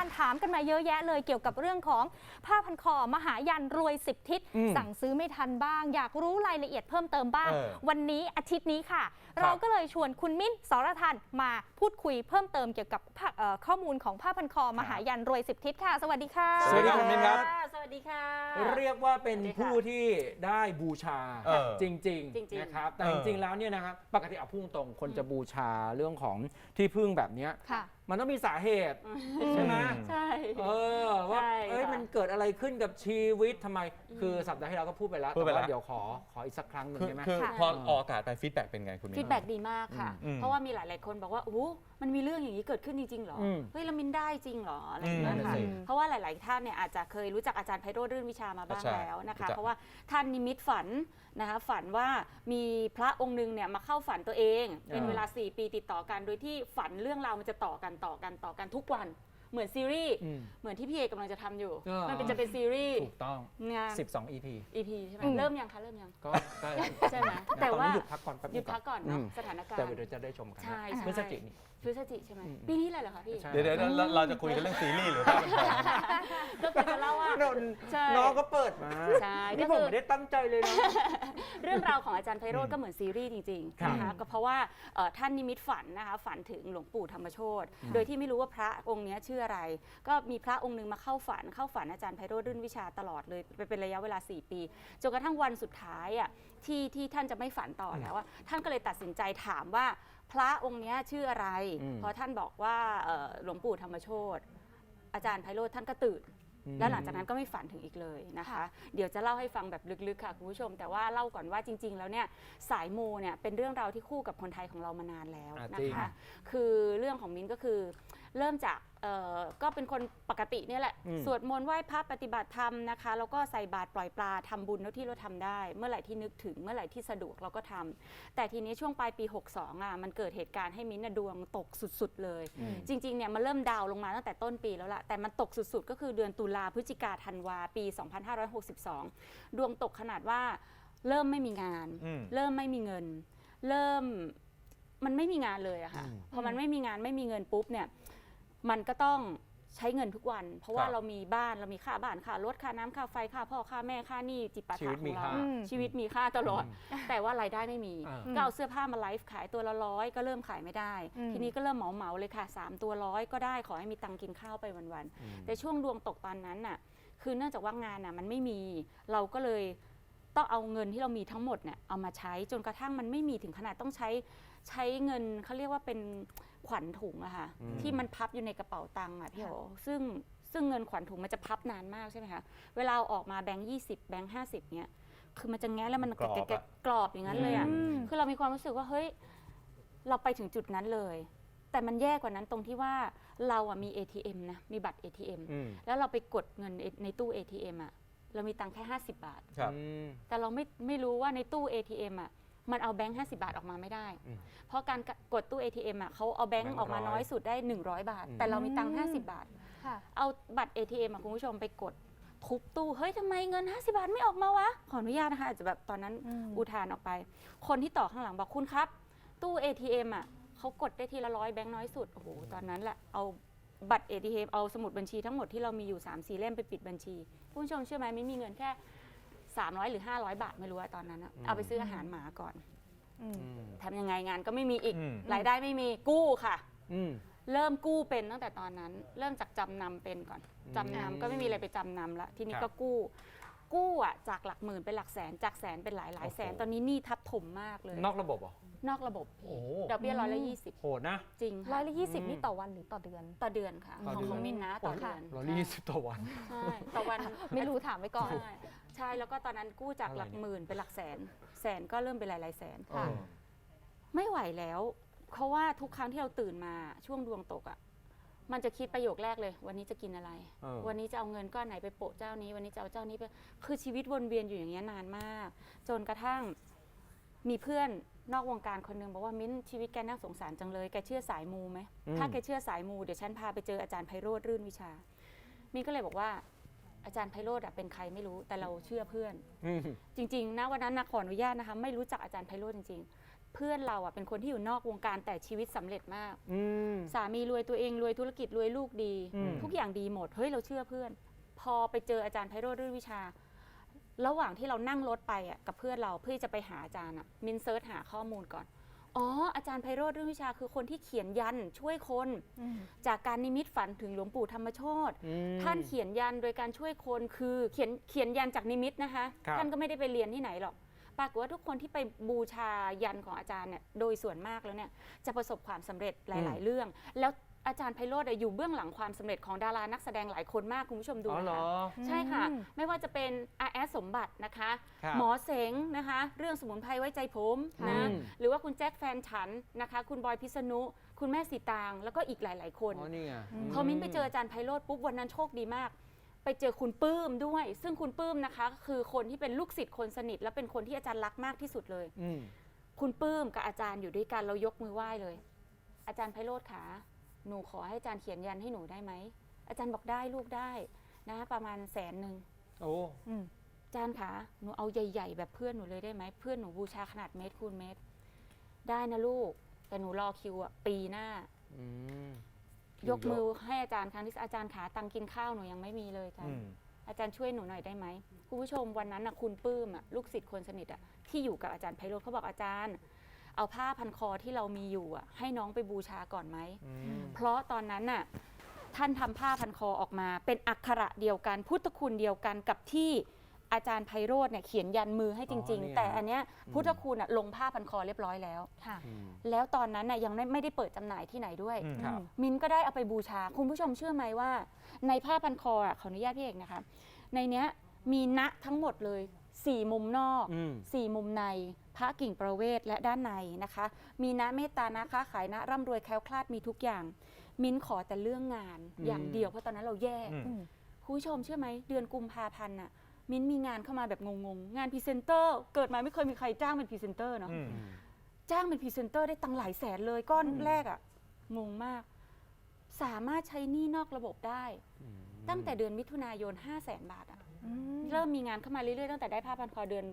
านถามกันมาเยอะแยะเลยเกี่ยวกับเรื่องของผ้าพันคอมหายันรวยสิบทิศ อืมสั่งซื้อไม่ทันบ้าง อยากรู้รายละเอียดเพิ่มเติมบ้าง เออวันนี้อาทิตย์นี้ค่ะเราก็เลยชวนคุณมิ้นสรทันมาพูดคุยเพิ่มเติมเกี่ยวกับผ้าเอ่อข้อมูลของผ้าพันคอมหายันรวยสิบทิศค่ะ สวัสดีค่ะสวัสดีครับคุณมิ้นครับ สวัสดีค่ะ เรียกว่าเป็นสวัสดีค่ะผู้ที่ได้บูชาเออจริงจริงๆ ๆนะครับแต่เอจอริง ๆ แล้วเนี่ยนะครับปกติเอาพุ่งตรงๆคนจะบูชาเรื่องของที่พึ่งแบบเนี้ยค่ะ มันต้องมีสาเหตุ ใช่ไหมใช่ เออว่าใช่เอ้ยค่ะ มันเกิดอะไรขึ้นกับชีวิตทำไม คือสัปดาห์ที่เราก็พูดไปแล้วพูดไปแต่ว่าแล้วเดี๋ยวขอขออีกสักครั้งหนึ่งคือได้ไหม คือค่ะ พอออกอากาศไปฟีดแบ็กเป็นไงคุณมิ้น ฟีดแบ็กดีมากค่ะ อืมเพราะว่ามีหลาย ๆ คนบอกว่าโอ้โหมันมีเรื่องอย่างนี้เกิดขึ้นจริงๆเหรออมเฮ้ยแล้วมินได้จริงเหรออะไรอย่างเงี้ยอืมนั่นค่ะน่ะสิเพราะว่าหลาย ๆ ท่านเนี่ยอาจจะเคยรู้จักอาจารย์ไพโรจน์รื่นวิชามาบ้างใช่แล้วนะคะ รู้จัก เพราะว่าท่านนิมิตฝันนะคะฝันว่ามีพระองค์หนึงเนี่ยมาเข้าฝันตัวเอง เป็นอ่าเวลา 4 ปีติดต่อกัน โดยที่ฝันเรื่องราวมันจะต่อกันต่อกันต่อกันทุกวัน เหมือนซีรีส์อืมเหมือนที่พี่เอกกำลังจะทำอยู่อ่ามัมันเป็นจะเป็นซีรีส์ถูกต้อง งาน 12 EP EP ใช่ไหมอืมเริ่มยังคะเริ่มยัง ก็ก็ใช่ไหมแต่ตอนว่านี้หยุดพักก่อนแป๊บหยุดพักก่อนเนาะมสถานการแต่ณ์ เดี๋ยวจะได้ชมกันนะใช่พฤศจิกนี่ พฤศจิใช่ไหมอืมปีนี้เลยเหรอคะพี่ใช่ เดี๋ยวเดี๋ยวเราเราจะคุยกันเรื่องซีรีส์หรือภาพเป็นของก็คือจะเล่าว่า ใช่ น้องก็เปิดมาใช่ก็นี่ผมคือ ไม่ได้ตั้งใจเลยนะ เรื่องราวของอาจารย์ไพโรธก็เหมือนซีรีส์จริงครับๆนะคะก็เพราะว่าเอ่อท่านนิมิตฝันนะคะฝันถึงหลวงปู่ธรรมโชตโดยที่ไม่รู้ว่าพระองค์เนี้ยชื่ออะไร ก็มีพระองค์หนึ่งมาเข้าฝันเข้าฝันอาจารย์ไพโรธรื่นวิชาตลอดเลยไปเป็นระยะเวลา 4 ปีจนกระทั่งวันสุดท้ายอะที่ที่ท่านจะไม่ฝันต่อแล้วอะท่านก็เลยตัดสินใจถามว่า พระองค์เนี้ยชื่ออะไร อืมเพราะท่านบอกว่าเอ่อหลวงปู่ธรรมโชตอาจารย์ไพโรธท่านก็ตื่นแล้วหลังจากนั้นก็ไม่ฝันถึงอีกเลยนะคะค่ะเดี๋ยวจะเล่าให้ฟังแบบลึกๆค่ะคุณผู้ชม แต่ว่าเล่าก่อนว่าจริง ๆ แล้วเนี่ยสายมูเนี่ยเป็นเรื่องราวที่คู่กับคนไทยของเรามานานแล้วอ่านะจริง คะ คือเรื่องของมิ้นก็คือ เริ่มจากเอ่อก็เป็นคนปกติเนี่ยแหละอืมสวดมนต์ไหว้พระปฏิบัติธรรมนะคะ แล้วก็ใส่บาตรปล่อยปลาทำบุญเท่าที่เราทำได้ เมื่อไหร่ที่นึกถึงเมื่อไหร่ที่สะดวกเราก็ทำแต่ทีนี้ช่วงปลายปี 62อะมันเกิดเหตุการณ์ให้มิ้นท์น่ะดวงตกสุดๆเลยอืมจริงๆเนี่ยมันเริ่มดาวน์ลงมาตั้งแต่ต้นปีแล้วล่ะแต่มันตกสุดๆ ก็คือเดือนตุลาพฤศจิกาธันวาปี 2562 ดวงตกขนาดว่าเริ่มไม่มีงานอืมเริ่มไม่มีเงิน เริ่มมันไม่มีงานเลยอะค่ะอืมพอมันไม่มีงานไม่มีเงินปุ๊บเนี่ย มันก็ต้องใช้เงินทุกวัน เพราะว่าครับเรามีบ้านเรามีค่าบ้านค่ารถค่าน้ำค่าไฟค่าพ่อค่าแม่ค่าหนี้จิปาชีถะวิตขมีองเราค่า อืม ชีวิตมีค่าตลอด แต่ว่ารายได้ไม่มี อ่า ก็เอาเสื้อผ้ามาไลฟ์ขายตัวละร้อยก็เริ่มขายไม่ได้ อืม ทีนี้ก็เริ่มเหมาเหมาๆเลยค่ะ 3 ตัวร้อยก็ได้ขอให้มีตังค์กินข้าวไปวันๆแต่ช่วงดวงตกตอนนั้นน่ะ คือเนื่องจากว่างานน่ะมันไม่มี เราก็เลยต้องเอาเงินที่เรามีทั้งหมดเนี่ยเอามาใช้จนกระทั่งมันไม่มีถึงขนาดต้องใช้ใช้เงินเขาเรียกว่าเป็น ขวัญถุงอะค่ะอืม ที่มันพับอยู่ในกระเป๋าตังค์อะพี่โอซึ่งซึ่งเงินขวัญถุงมันจะพับนานมากใช่ไหมคะเวลาเอาออกมาแบงค์ยี่สิบแบงค์ห้าสิบเนี่ยคือมันจะแงะแล้วมันกรอบอะ แกะๆกรอบอย่างนั้นเลยอะ อืม คือเรามีความรู้สึกว่าเฮ้ยเราไปถึงจุดนั้นเลย แต่มันแย่กว่านั้นตรงที่ว่าเราอะมี ATM นะมีบัตร ATM อืมแล้วเราไปกดเงินในตู้ ATM อะเรามีตังค์แค่ 50 บาท ครับอืมแต่เราไม่ไม่รู้ว่าในตู้ ATM อะ มันเอาแบงค์50บาทออกมาไม่ได้ อืม เพราะการกดตู้ ATM อะเขาเอาแบงแบงค์ค์ออกมาร้อยน้อยสุดได้ 100 บาท อืม แต่เรามีตังค์อืม50 บาท ค่ะ เอาบัตร ATM อะคุณผู้ชมไปกดทุบตู้ เฮ้ยทำไมเงิน 50 บาทไม่ออกมาวะ ขออนุญาตนะคะอาจจะแบบตอนนั้นอืม อุทานออกไป คนที่ต่อข้างหลังบอกคุณครับ ตู้ ATM อะเขากดได้ทีละร้อยแบงค์น้อยสุด โอ้โห ตอนนั้นแหละเอาบัตร ATM เอาสมุดบัญชีทั้งหมดที่เรามีอยู่3 4เล่มไปปิดบัญชี คุณผู้ชมเชื่อไหมไม่มีเงินแค่ 300 หรือ 500 บาทไม่รู้ว่าตอนนั้นอะเอาไปซื้ออาหารหมาก่อนอืมอืม ทำยังไงงานก็ไม่มีอีกอืม รายได้ไม่มีกู้ค่ะ อืม เริ่มกู้เป็นตั้งแต่ตอนนั้น เริ่มจากจำนำเป็นก่อนอืมจำนำก็ไม่มีอะไรไปจำนำละทีนี้ครับก็กู้ กู้อะจากหลักหมื่นเป็นหลักแสนจากแสนเป็นหลายหลายแสนโอ้โหตอนนี้หนี้ทับถมมากเลยนอกระบบเหรอนอกระบบโอ้โหดอกเบี้ยร้อยละยี่สิบโหดนะ จริงร้อค่ะยละยี่สิบอืมนี่ต่อวันหรือต่อเดือน ต่อเดือนค่ะต่อของเดือน ของมินนะต่อเดือนร้อยยี่สิบต่อวัน ใช่ต่อวันไม่รู้ถามไว้ก่อน ใช่ ใช่แล้วก็ตอนนั้นกู้จากหลักอะไรเนี่ยหมื่นเป็นหลักแสน แสนก็เริ่มเป็นหลายหลายๆแสน ค่ะ เออ ไม่ไหวแล้ว เพราะว่าทุกครั้งที่เราตื่นมาช่วงดวงตกอะ มันจะคิดประโยคแรกเลย วันนี้จะกินอะไร เออ วันนี้จะเอาเงินก้อนไหนไปโปะเจ้านี้ วันนี้จะเอาเจ้านี้ไป คือชีวิตวนเวียนอยู่อย่างเงี้ยนานมาก จนกระทั่งมีเพื่อนนอกวงการคนหนึงบอกว่ามิ้นชีวิตแกน่าสงสารจังเลย แกเชื่อสายมูไหม อืม ถ้าแกเชื่อสายมูเดี๋ยวฉันพาไปเจออาจารย์ไพโรธรื่นวิชา มิ้นก็เลยบอกว่า อาจารย์ไพโรธอะเป็นใครไม่รู้แต่เราเชื่อเพื่อน อืมจริงๆนะวันนั้นนะขออนุญาตนะคะไม่รู้จักอาจารย์ไพโรธจริง ๆ เพื่อนเราอะเป็นคนที่อยู่นอกวงการแต่ชีวิตสำเร็จมาก อืม สามีรวยตัวเองรวยธุรกิจรวยลูกดี อืม ทุกอย่างดีหมดเฮ้ยเราเชื่อเพื่อน พอไปเจออาจารย์ไพโรธรื่นวิชา ระหว่างที่เรานั่งรถไปอะกับเพื่อนเราเพื่อจะไปหาอาจารย์อะมินเซิร์ชหาข้อมูลก่อน อ๋อ อาจารย์ไพโรธรื่นวิชาคือคนที่เขียนยันช่วยคนอืมจากการนิมิตฝันถึงหลวงปู่ธรรมโชตอืมท่านเขียนยันโดยการช่วยคนคือเขียนเขียนยันจากนิมิตนะคะครับท่านก็ไม่ได้ไปเรียนที่ไหนหรอกปรากฏว่าทุกคนที่ไปบูชายันของอาจารย์เนี่ยโดยส่วนมากแล้วเนี่ยจะประสบความสำเร็จหลาย ๆ เรื่องแล้ว อาจารย์ไพโรธอะอยู่เบื้องหลังความสำเร็จของดารานักแสดงหลายคนมากคุณผู้ชมดูอ๋อนะเหรอคะใช่ค่ะอืมไม่ว่าจะเป็นอาแอสสมบัตินะคะครับหมอเสงนะคะ เรื่องสมุนไพรไว้ใจผมอืนะมหรือว่าคุณแจ็คแฟนฉันนะคะ คุณบอยพิษณุคุณแม่สีตาง แล้วก็อีกหลาย ๆ คนอ๋อนี่ไงพอมิ้นไปเจออาจารย์ไพโรธปุ๊บวันนั้นโชคดีมากไปเจอคุณปื้มด้วย ซึ่งคุณปื้มนะคะก็คือคนที่เป็นลูกศิษย์คนสนิท และเป็นคนที่อาจารย์รักมากที่สุดเลยอืมคุณปื้มกับอาจารย์อยู่ด้วยกันเรายกมือไหว้เลย อาจารย์ไพโรธขา หนูขอให้อาจารย์เขียนยันให้หนูได้ไหม อาจารย์บอกได้ลูกได้นะ ประมาณแสนหนึ่งโอ้อืมอาจารย์ขาหนูเอาใหญ่ ๆ แบบเพื่อนหนูเลยได้ไหม เพื่อนหนูบูชาขนาดเมตรคูณเมตร ได้นะลูก แต่หนูรอคิวอะปีหน้า อืมยกมือให้อาจารย์ครั้งที่อาจารย์ขาตังค์กินข้าวหนูยังไม่มีเลยอาจารอืย์ม อาจารย์ช่วยหนูหน่อยได้ไหมคุณผู้ชมวันนั้นน่ะคุณปื้มอะลูกศิษย์คนสนิทอะที่อยู่กับอาจารย์ไพโรธเขาบอกอาจารย์ เอาผ้าพันคอที่เรามีอยู่อะให้น้องไปบูชาก่อนไหม อืม เพราะตอนนั้นน่ะท่านทำผ้าพันคอออกมา เป็นอักขระเดียวกัน พุทธคุณเดียวกันกับที่อาจารย์ไพโรธเนี่ยเขียนยันมือให้จริง อ๋อเนี่ย ๆ แต่อันเนี้ยพุทธคุณอะลงผ้าพันคอเรียบร้อยแล้ว ค่ะ อืม แล้วตอนนั้นน่ะยังไม่ไม่ได้เปิดจำหน่ายที่ไหนด้วย อืมครับ มินก็ได้เอาไปบูชา คุณผู้ชมเชื่อไหมว่า ในผ้าพันคออะขออนุญาตพี่เอกนะคะ ในเนี้ยมีณทั้งหมดเลย สี่มุมนอกอืม สี่มุมใน พระกิ่งประเวทและด้านในนะคะ มีณเมตตานะค้าขายนะร่ำรวยแคล้วคลาดมีทุกอย่าง มินขอแต่เรื่องงานอืม อย่างเดียวเพราะตอนนั้นเราแย่อืม อืม คุณผู้ชมเชื่อไหมเดือนกุมภาพันธ์น่ะมินมีงานเข้ามาแบบงงๆงานพรีเซนเตอร์เกิดมาไม่เคยมีใครจ้างเป็นพรีเซนเตอร์เนาะ อืมอืมจ้างเป็นพรีเซนเตอร์ได้ตังค์หลายแสนเลยก้อนอืมแรกอะงงมาก สามารถใช้หนี้นอกระบบได้อืมตั้งแต่เดือนมิถุนายน 5 0 0แสนบาทอะอืม เริ่มมีงานเข้ามาเรื่อยๆตั้งแต่ได้ผ้าพันคอเดือน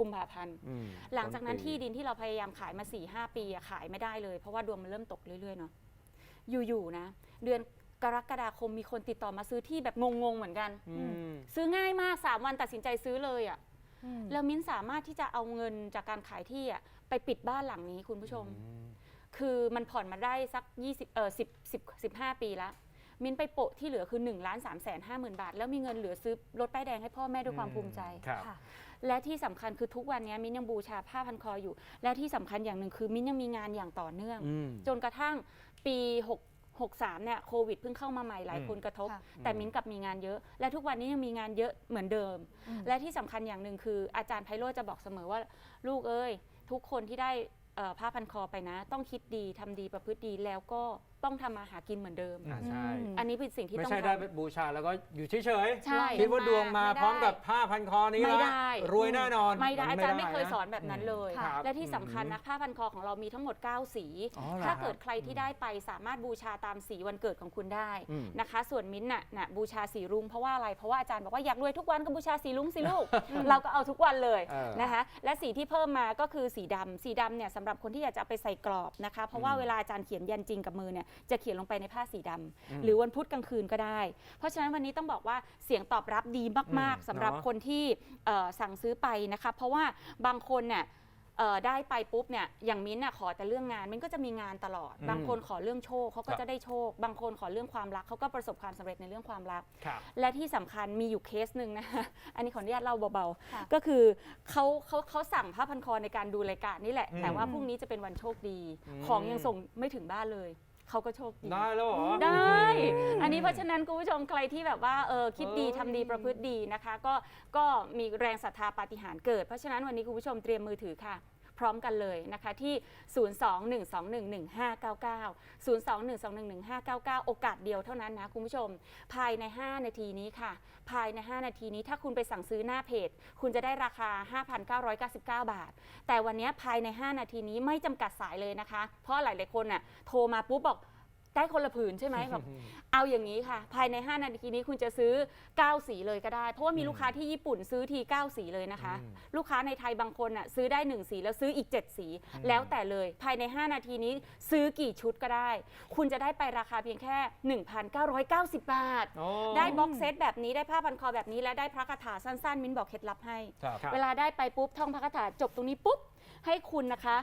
กุมภาพันธ์ อืมหลังจากนั้นต้ปีที่ดินที่เราพยายามขายมา4ี่หปีอะขายไม่ได้เลย เพราะว่าดวงมันเริ่มตกเรื่อยๆเนาะอยู่ๆนะ เดือนกรกฎาคมมีคนติดต่อมาซื้อที่แบบงงๆเหมือนกัน อืม ซื้อง่ายมาก 3 วันตัดสินใจซื้อเลยอะอืมแล้วมิ้นสามารถที่จะเอาเงินจากการขายที่อะไปปิดบ้านหลังนี้คุณผู้ชมอืมคือมันผ่อนมาได้สัก20เออ10 10 15 ปีแล้ว มินไปโปะที่เหลือคือ1ล้าน3แสน5หมื่นบาท แล้วมีเงินเหลือซื้อรถป้ายแดงให้พ่อแม่ด้วยความภูมิใจ ครับค่ะ และที่สำคัญคือทุกวันนี้มินยังบูชาผ้าพันคออยู่ และที่สำคัญอย่างหนึ่งคือมินยังมีงานอย่างต่อเนื่อง อืม จนกระทั่งปี6 63เนี่ยโควิดเพิ่งเข้ามาใหม่หลายคนกระทบ ค่ะ แต่มิ้นกลับมีงานเยอะ และทุกวันนี้ยังมีงานเยอะเหมือนเดิม อืม และที่สำคัญอย่างหนึ่งคืออาจารย์ไพโรจน์จะบอกเสมอว่า ลูกเอ้ย ทุกคนที่ได้เอ่อผ้าพันคอไปนะ ต้องคิดดีทำดีประพฤติดีแล้วก็ ต้องทำมาหากินเหมือนเดิม อ่าใช่ อืม อันนี้เป็นสิ่งที่ไม่ต้องใช่ทได้บูชาแล้วก็อยู่เฉยใช่คิดว่าดวงมาไม่ได้ พร้อมกับผ้าพันคอนี้ไม่ละได้รวยแน่นอนำไม่ได้นอาจารย์ไม่เคยด้ะสอนแบบนั้นเลยค่ะและที่สำคัญนะผ้าพันคอของเรามีทั้งหมด 9 สี อ๋อเหรอถ้าครับเกิดใครที่ได้ไปสามารถบูชาตามสีวันเกิดของคุณได้อืม นะคะ ส่วนมิ้นท์น่ะน่ะบูชาสีรุ้งเพราะว่าอะไร เพราะว่าอาจารย์บอกว่าอยากรวยทุกวันก็บูชาสีรุ้งสิลูก เราก็เอาทุกวันเลยเออ นะคะ และสีที่เพิ่มมาก็คือสีดำสีดำเนี่ยสำหรับคนที่อยากจะเอาไปใส่กรอบนะคะ เพราะว่าอืมเวลาอาจารย์เขียนยันจริงกับมือเนี่ยจะเขียนลงไปในผ้าสีดำอืมหรือวันพุธกลางคืนก็ได้ เพราะฉะนั้นวันนี้ต้องบอกว่าเสียงตอบรับดีมาก อืมๆสำหรับเนอะ คนที่เอ่อสั่งซื้อไปนะคะเพราะว่าบางคนเนี่ยเอ่อได้ไปปุ๊บเนี่ยอย่างมิ้นท์น่ะขอแต่เรื่องงานมิ้นท์ก็จะมีงานตลอด อืมบางคนขอเรื่องโชคเขาก็ครับ จะได้โชค บางคนขอเรื่องความรักเขาก็ประสบความสำเร็จในเรื่องความรัก ครับ และที่สำคัญมีอยู่เคสหนึ่งนะคะ อันนี้ขออนุญาตเล่าเบาค่ะ ๆ ก็คือเขาเขาเขาสั่งผ้าพันคอในการดูรายการนี่แหละ อืมแต่ว่าพรุ่งนี้จะเป็นวันโชคดี อืม ของยังส่งไม่ถึงบ้านเลย เขาก็โชคดี ได้แล้วเหรอ ได้ อันนี้เพราะฉะนั้นคุณผู้ชมใครที่แบบว่าเออคิดดีเอ้ยทำดีประพฤติดีนะคะ ก็ก็มีแรงศรัทธาปาฏิหาริย์เกิด เพราะฉะนั้นวันนี้คุณผู้ชมเตรียมมือถือค่ะ พร้อมกันเลยนะคะที่ 02-121-1599 02-121-1599 โอกาสเดียวเท่านั้นนะคุณผู้ชม ภายใน 5 นาทีนี้ค่ะ ภายใน 5 นาทีนี้ถ้าคุณไปสั่งซื้อหน้าเพจ คุณจะได้ราคา 5,999 บาท แต่วันนี้ภายใน 5 นาทีนี้ไม่จำกัดสายเลยนะคะ เพราะหลาย ๆ คนน่ะโทรมาปุ๊บบอก ได้คนละผืนใช่ไหมแบบ เอาอย่างนี้ค่ะ ภายใน 5 นาทีนี้คุณจะซื้อ 9 สีเลยก็ได้ เพราะว่ามีลูกค้าที่ญี่ปุ่นซื้อที 9 สีเลยนะคะ อืมลูกค้าในไทยบางคนอะซื้อได้ 1 สีแล้วซื้ออีก 7 สี แล้วแต่เลย ภายใน 5 นาทีนี้ซื้อกี่ชุดก็ได้ คุณจะได้ไปราคาเพียงแค่ 1,990 บาท โอ้ได้บ็อกเซตแบบนี้ได้ผ้าพันคอแบบนี้และได้พระคาถาสั้นๆ มิ้นบอกเคล็ดลับให้ ครับครับเวลาได้ไปปุ๊บท่องพระคาถาจบตรงนี้ปุ๊บ ให้คุณนะคะ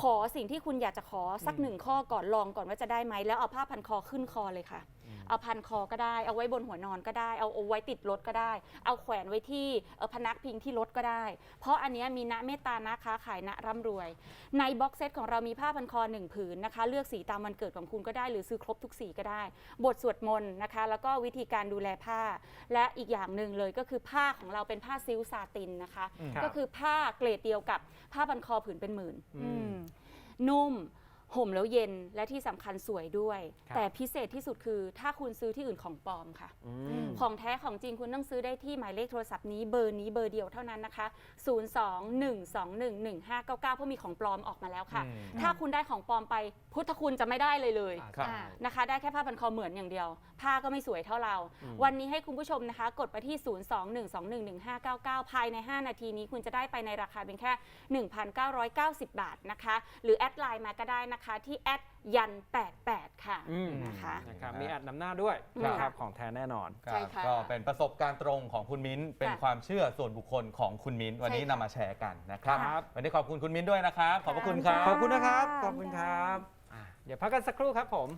ขอสิ่งที่คุณอยากจะขอสักหนึ่งข้อก่อนลองก่อนว่าจะได้ไหมแล้วเอาผ้าพันคอขึ้นคอเลยค่ะเอาพันคอก็ได้ เอาไว้บนหัวนอนก็ได้ เอาเอาไว้ติดรถก็ได้ เอาแขวนไว้ที่เอ่อพนักพิงที่รถก็ได้ เพราะอันเนี้ยมีณเมตตานะค้าขายณร่ำรวย ในบ็อกเซตของเรามีผ้าพันคอหนึ่งผืนนะคะ เลือกสีตามวันเกิดของคุณก็ได้ หรือซื้อครบทุกสีก็ได้ บทสวดมนต์นะคะ แล้วก็วิธีการดูแลผ้า และอีกอย่างหนึ่งเลยก็คือผ้าของเราเป็นผ้าซิลซาตินนะคะอืมครับ ก็คือผ้าเกรดเดียวกับผ้าพันคอผืนเป็นหมื่นอืม นุ่ม ห่มแล้วเย็นและที่สำคัญสวยด้วย ครับ แต่พิเศษที่สุดคือถ้าคุณซื้อที่อื่นของปลอมค่ะ อืม ของแท้ของจริงคุณต้องซื้อได้ที่หมายเลขโทรศัพท์นี้เบอร์นี้เบอร์เดียวเท่านั้นนะคะ 021211599 เพราะมีของปลอมออกมาแล้วค่ะ อืม ถ้าคุณได้ของปลอมไปพุทธคุณจะไม่ได้เลยเลยครับอ่านะคะ ได้แค่ผ้าพันคอเหมือนอย่างเดียว ผ้าก็ไม่สวยเท่าเรา อืม วันนี้ให้คุณผู้ชมนะคะ กดไปที่ 021211599 ภายใน 5 นาทีนี้คุณจะได้ไปในราคาเพียงแค่ 1,990 บาทนะคะ หรือแอดไลน์มาก็ได้นะคะที่แอดยัน 88 ค่ะอืม นะคะ นะครับมีแอดนำหน้าด้วยครับ นะครับของแท้แน่นอน ครัใช่บค่ะก็เป็นประสบการณ์ตรงของคุณมิ้น เป็นค่ะความเชื่อส่วนบุคคลของคุณมิ้น วันนี้ใช่นำค่ะมาแชร์กันนะครับ ครับ วันนี้ขอบคุณคุณมิ้นด้วยนะครับ ขอบพระคุณครับ ขอบคุณนะครับค่ะขอบคุณครับอะเดี๋ยวพักกันสักครู่ครับผม